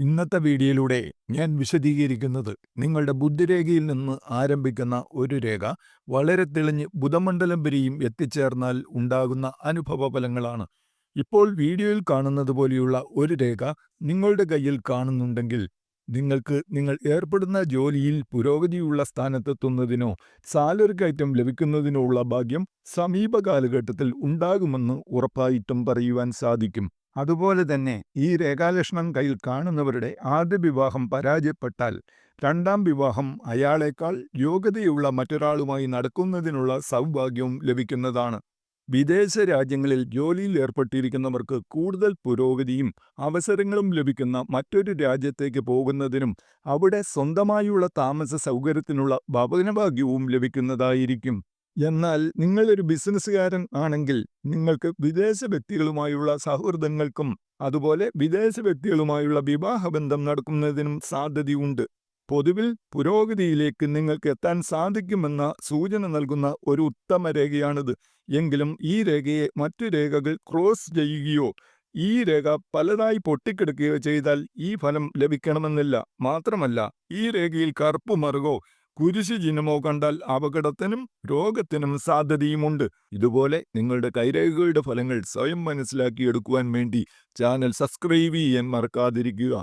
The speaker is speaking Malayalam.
ഇന്നത്തെ വീഡിയോയിലൂടെ ഞാൻ വിശദീകരിക്കുന്നത് നിങ്ങളുടെ ബുദ്ധിരേഖയിൽ നിന്ന് ആരംഭിക്കുന്ന ഒരു രേഖ വളരെ തെളിഞ്ഞ് ബുധമണ്ഡലം വരെയും എത്തിച്ചേർന്നാൽ ഉണ്ടാകുന്ന അനുഭവ ഫലങ്ങളാണ് ഇപ്പോൾ വീഡിയോയിൽ കാണുന്നത് പോലെയുള്ള ഒരു രേഖ നിങ്ങളുടെ കയ്യിൽ കാണുന്നുണ്ടെങ്കിൽ നിങ്ങൾക്ക് നിങ്ങൾ ഏർപ്പെടുന്ന ജോലിയിൽ പുരോഗതിയുള്ള സ്ഥാനത്തെത്തുന്നതിനോ സാലറി കയറ്റം ലഭിക്കുന്നതിനോ ഉള്ള ഭാഗ്യം സമീപകാലഘട്ടത്തിൽ ഉണ്ടാകുമെന്ന് ഉറപ്പായിട്ടും പറയുവാൻ സാധിക്കും. അതുപോലെ തന്നെ ഈ രേഖാലക്ഷണം കയ്യിൽ കാണുന്നവരുടെ ആദ്യ വിവാഹം പരാജയപ്പെട്ടാൽ രണ്ടാം വിവാഹം അയാളേക്കാൾ യോഗ്യതയുള്ള മറ്റൊരാളുമായി നടക്കുന്നതിനുള്ള സൗഭാഗ്യവും ലഭിക്കുന്നതാണ്. വിദേശ രാജ്യങ്ങളിൽ ജോലിയിൽ ഏർപ്പെട്ടിരിക്കുന്നവർക്ക് കൂടുതൽ പുരോഗതിയും അവസരങ്ങളും ലഭിക്കുന്ന മറ്റൊരു രാജ്യത്തേക്ക് പോകുന്നതിനും അവിടെ സ്വന്തമായുള്ള താമസ സൗകര്യത്തിനുള്ള ഭവനഭാഗ്യവും ലഭിക്കുന്നതായിരിക്കും. എന്നാൽ നിങ്ങളൊരു ബിസിനസ്സുകാരൻ ആണെങ്കിൽ നിങ്ങൾക്ക് വിദേശ വ്യക്തികളുമായുള്ള സൗഹൃദങ്ങൾക്കും അതുപോലെ വിദേശ വ്യക്തികളുമായുള്ള വിവാഹബന്ധം നടക്കുന്നതിനും സാധ്യതയുണ്ട്. പൊതുവിൽ പുരോഗതിയിലേക്ക് നിങ്ങൾക്ക് എത്താൻ സാധിക്കുമെന്ന സൂചന നൽകുന്ന ഒരു ഉത്തമ രേഖയാണിത്. എങ്കിലും ഈ രേഖയെ മറ്റു രേഖകൾ ക്രോസ് ചെയ്യുകയോ ഈ രേഖ പലതായി പൊട്ടിക്കിടക്കുകയോ ചെയ്താൽ ഈ ഫലം ലഭിക്കണമെന്നില്ല. മാത്രമല്ല ഈ രേഖയിൽ കറുപ്പ് മറുകോ കുരിശു ചിഹ്നമോ കണ്ടാൽ അപകടത്തിനും രോഗത്തിനും സാധ്യതയുമുണ്ട്. ഇതുപോലെ നിങ്ങളുടെ കൈരേഖകളുടെ ഫലങ്ങൾ സ്വയം മനസ്സിലാക്കിയെടുക്കുവാൻ വേണ്ടി ചാനൽ സബ്സ്ക്രൈബ് ചെയ്യാൻ മറക്കാതിരിക്കുക.